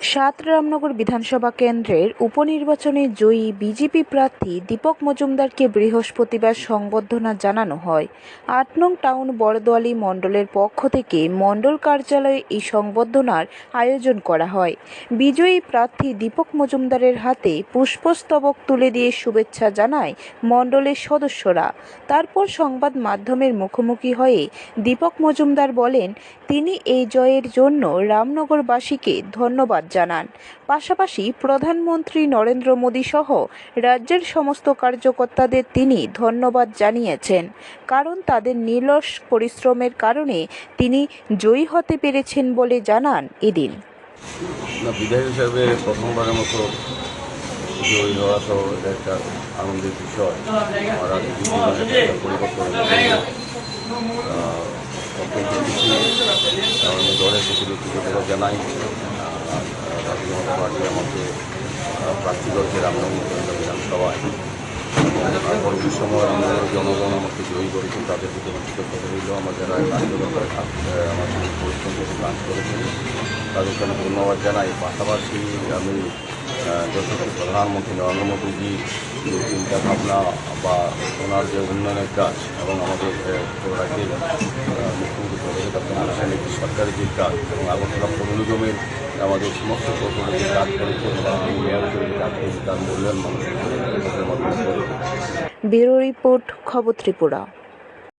সাত রামনগর বিধানসভা কেন্দ্রের উপনির্বাচনে জয়ী বিজেপি প্রার্থী দীপক মজুমদারকে বৃহস্পতিবার সংবর্ধনা জানানো হয়। আট নং টাউন বড়দোয়ালি মণ্ডলের পক্ষ থেকে মণ্ডল কার্যালয়ে এই সংবর্ধনার আয়োজন করা হয়। বিজয়ী প্রার্থী দীপক মজুমদারের হাতে পুষ্পস্তবক তুলে দিয়ে শুভেচ্ছা জানায় মণ্ডলের সদস্যরা। তারপর সংবাদ মাধ্যমের মুখোমুখি হয়ে দীপক মজুমদার বলেন, তিনি এই জয়ের জন্য রামনগরবাসীকে ধন্যবাদ জানান। পাশাপাশি প্রধানমন্ত্রী নরেন্দ্র মোদী সহ রাজ্যের সমস্ত কার্যকর্তাদের তিনি ধন্যবাদ জানিয়েছেন। কারণ তাদের নিরলস পরিশ্রমের কারণে তিনি জয়ী হতে পেরেছেন বলে জানান এদিন। বিধায়ক হিসাবে প্রথমবারের মতো জয়ী হওয়া তো একটা আনন্দের বিষয়। প্রতি জানাই। জাতীয় জনতা পার্টি আমাকে প্রার্থী করেছে রামনগর বিধানসভায় পরবর্তী সময় আমাদের জনগণ আমাকে জয়ী করেছে তাদের প্রতি আমার কৃতজ্ঞতা রইল। আমার যারা কার্যকর্তারা আমার সঙ্গে পরিশ্রম করে কাজ করেছেন তাদেরকে আমি ধন্যবাদ জানাই। পাশাপাশি আমি যথাযথ প্রধানমন্ত্রী নরেন্দ্র মোদীজি, যে চিন্তা ভাবনা বা ওনার যে উন্নয়নের কাজ এবং আমাদের রাজ্যের মুখ্যমন্ত্রী প্রফেসর ডক্টর সরকারের যে কাজ এবং আগরতলা পৌর নিগমের আমাদের সমস্ত প্রকল্পের কাজ করেছে কাজ করেছে তার মূল্যায়ন মানুষের ব্যুরো রিপোর্ট খবর ত্রিপুরা।